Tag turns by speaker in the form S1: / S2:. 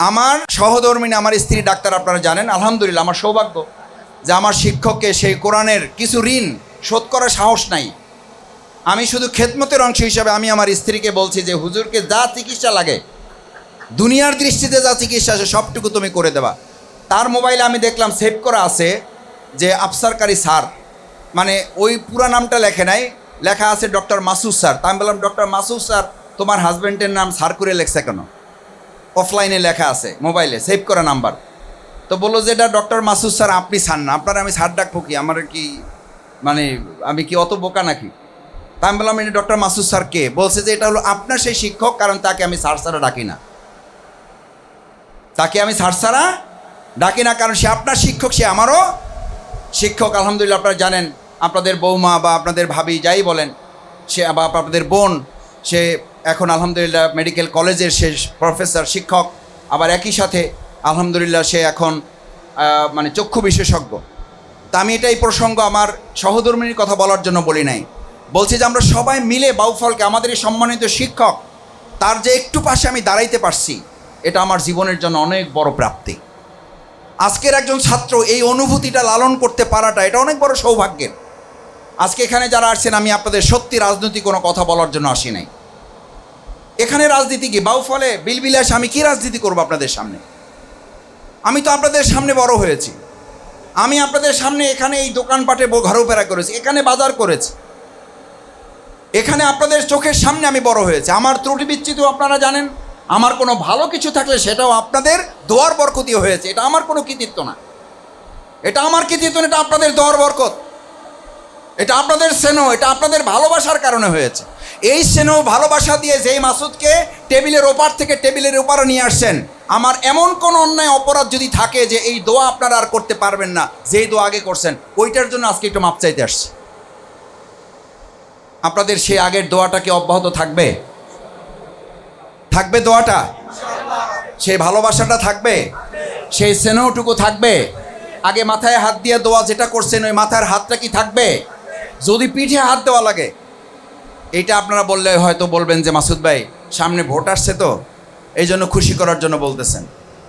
S1: আমার সহধর্মিনী, আমার স্ত্রী ডাক্তার আপনারা জানেন, আলহামদুলিল্লাহ, আমার সৌভাগ্য যে আমার শিক্ষককে সেই কোরআনের কিছু ঋণ শোধ করার সাহস নাই। আমি শুধু খেদমতের অংশ হিসাবে আমি আমার স্ত্রীকে বলছি যে, হুজুরকে যা চিকিৎসা লাগে, দুনিয়ার দৃষ্টিতে যা চিকিৎসা আছে, সবটুকু তুমি করে দেবা। তার মোবাইলে আমি দেখলাম সেভ করা আছে যে, আফসারকারী স্যার মানে ওই পুরা নামটা লেখে নাই, লেখা আছে ডক্টর মাসুদ স্যার। তা আমি বললাম, ডক্টর মাসুদ স্যার, তোমার হাজব্যান্ডের নাম স্যার করে লেখছে কেন? অফলাইনে লেখা আছে মোবাইলে সেভ করা নাম্বার তো বলল যে, এটা ডক্টর মাসুদ স্যার আপনি স্যার না। আপনার আমি স্যার ডাকবো কি আমার কি মানে আমি কি অত বোকা নাকি? তা আমি বললাম, এটা ডক্টর মাসুদ স্যার কে? বলছে যে, এটা হলো আপনার সেই শিক্ষক, কারণ তাকে আমি স্যার স্যারা ডাকি না। তাকে আমি স্যার স্যারা ডাকি না, কারণ সে আপনার শিক্ষক, সে আমারও শিক্ষক। আলহামদুলিল্লাহ, আপনারা জানেন, আপনাদের বৌমা বা আপনাদের ভাবি যাই বলেন, সে বা আপনাদের বোন, সে এখন আলহামদুলিল্লাহ মেডিকেল কলেজের সে প্রফেসর শিক্ষক। আবার একই সাথে আলহামদুলিল্লাহ সে এখন মানে চক্ষু বিশেষজ্ঞ। তা আমি এটাই প্রসঙ্গ আমার সহধর্মিনীর কথা বলার জন্য বলি নাই। বলছি যে আমরা সবাই মিলে বাউফলকে আমাদের এই সম্মানিত শিক্ষক, তার যে একটু পাশে আমি দাঁড়াইতে পারছি, এটা আমার জীবনের জন্য অনেক বড় প্রাপ্তি। আজকের একজন ছাত্র এই অনুভূতিটা লালন করতে পারাটা, এটা অনেক বড় সৌভাগ্যের। আজকে এখানে যারা আসছেন, আমি আপনাদের সত্যি রাজনৈতিক কোনো কথা বলার জন্য আসি নাই। এখানে রাজনীতি কি? বাউ বাউফলে বিলবিলাস আমি কি রাজনীতি করব আপনাদের সামনে? আমি তো আপনাদের সামনে বড় হয়েছি। আমি আপনাদের সামনে এখানে এই দোকানপাটে ঘোরাফেরা করেছি এখানে বাজার করেছি। এখানে আপনাদের চোখের সামনে আমি বড় হয়েছে। আমার ত্রুটি বিচ্ছিত আপনারা জানেন। আমার কোনো ভালো কিছু থাকলে সেটাও আপনাদের দোয়ার বরকতি হয়েছে। এটা আমার কোনো কৃতিত্ব না। এটা আমার কৃতিত্ব না, এটা আপনাদের দোয়ার বরকত। এটা আপনাদের স্নেহ এটা আপনাদের ভালোবাসার কারণে হয়েছে। এই স্নেহ ভালোবাসা দিয়ে যেই মাসুদকে টেবিলের ওপার থেকে টেবিলের ওপারে নিয়ে আসছেন, আমার এমন কোন অন্যায় অপরাধ যদি থাকে যে এই দোয়া আপনারা আর করতে পারবেন না, যেই দোয়া আগে করছেন, ওইটার জন্য আজকে একটু মাপ চাইতে আসছি। আপনাদের সেই আগের দোয়াটা কি অব্যাহত থাকবে? থাকবে দোয়াটা? সেই ভালোবাসাটা থাকবে? সেই স্নেহটুকু থাকবে? আগে মাথায় হাত দিয়ে দোয়া যেটা করছেন, ওই মাথার হাতটা কি থাকবে? যদি পিঠে হাত দেওয়া লাগে এইটা আপনারা বললে হয়তো বলবেন যে মাসুদ ভাই, সামনে ভোট আসছে তো এই জন্য খুশি করার জন্য বলতেছেন।